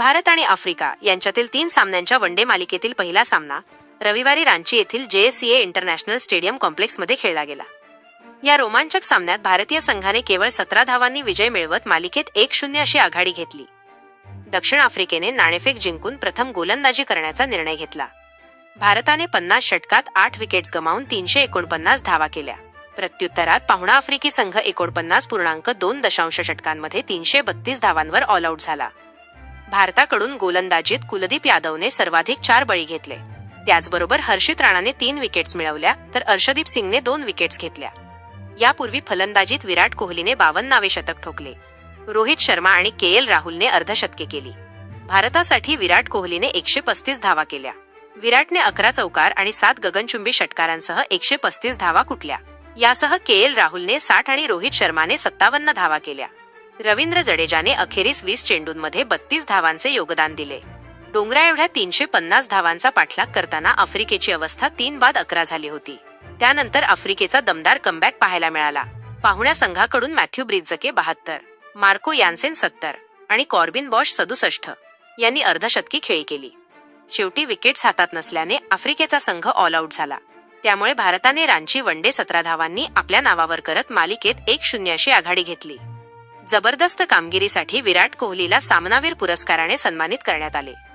भारत आणि आफ्रिका यांच्यातील तीन सामन्यांच्या वनडे मालिकेतील पहिला सामना रविवारी रांची येथील जेएससीए इंटरनॅशनल स्टेडियम कॉम्प्लेक्समध्ये खेळला गेला. या रोमांचक सामन्यात भारतीय संघाने केवळ सतरा धावांनी विजय मिळवत मालिकेत एक शून्य अशी आघाडी घेतली. दक्षिण आफ्रिकेने नाणेफेक जिंकून प्रथम गोलंदाजी करण्याचा निर्णय घेतला. भारताने पन्नास षटकात आठ विकेट्स गमावून तीनशे एकोणपन्नास धावा केल्या. प्रत्युत्तरात पाहुणा आफ्रिकी संघ एकोणपन्नास पूर्णांक दोन दशांश षटकांमध्ये तीनशे बत्तीस धावांवर ऑल आऊट झाला. भारताकडून गोलंदाजीत कुलदीप यादवने सर्वाधिक चार बळी घेतले. त्याचबरोबर हर्षित राणाने तीन विकेट्स मिळवल्या तर अर्षदीप सिंगने दोन विकेट्स घेतल्या. यापूर्वी फलंदाजीत विराट कोहलीने बावन्नावे शतक ठोकले. रोहित शर्मा आणि के एल राहुलने अर्धशतके केली. भारतासाठी विराट कोहलीने एकशे पस्तीस धावा केल्या. विराटने अकरा चौकार आणि सात गगनचुंबी षटकारांसह एकशे पस्तीस धावा कुटल्या यासह के एल राहुलने साठ आणि रोहित शर्माने सत्तावन्न धावा केल्या. रवींद्र जडेजाने अखेरीस वीस चेंडूंमध्ये बत्तीस धावांचे योगदान दिले. डोंगरा एवढ्या तीनशे पन्नास धावांचा पाठलाग करताना आफ्रिकेची अवस्था तीन बाद अकरा झाली होती. त्यानंतर आफ्रिकेचा दमदार कमबॅक पाहायला मिळाला. पाहुण्या संघाकडून मॅथ्यू ब्रिजके बहात्तर मार्को यान्सेन सत्तर आणि कॉर्बिन बॉश सदुसष्ट यांनी अर्धशतकी खेळी केली. शेवटी विकेट्स हातात नसल्याने आफ्रिकेचा संघ ऑल आऊट झाला. त्यामुळे भारताने रांची वनडे सतरा धावांनी आपल्या नावावर करत मालिकेत एक शून्य अशी आघाडी घेतली. जबरदस्त कामगिरीसाठी विराट कोहलीला सामनावीर पुरस्काराने सन्मानित करण्यात आले.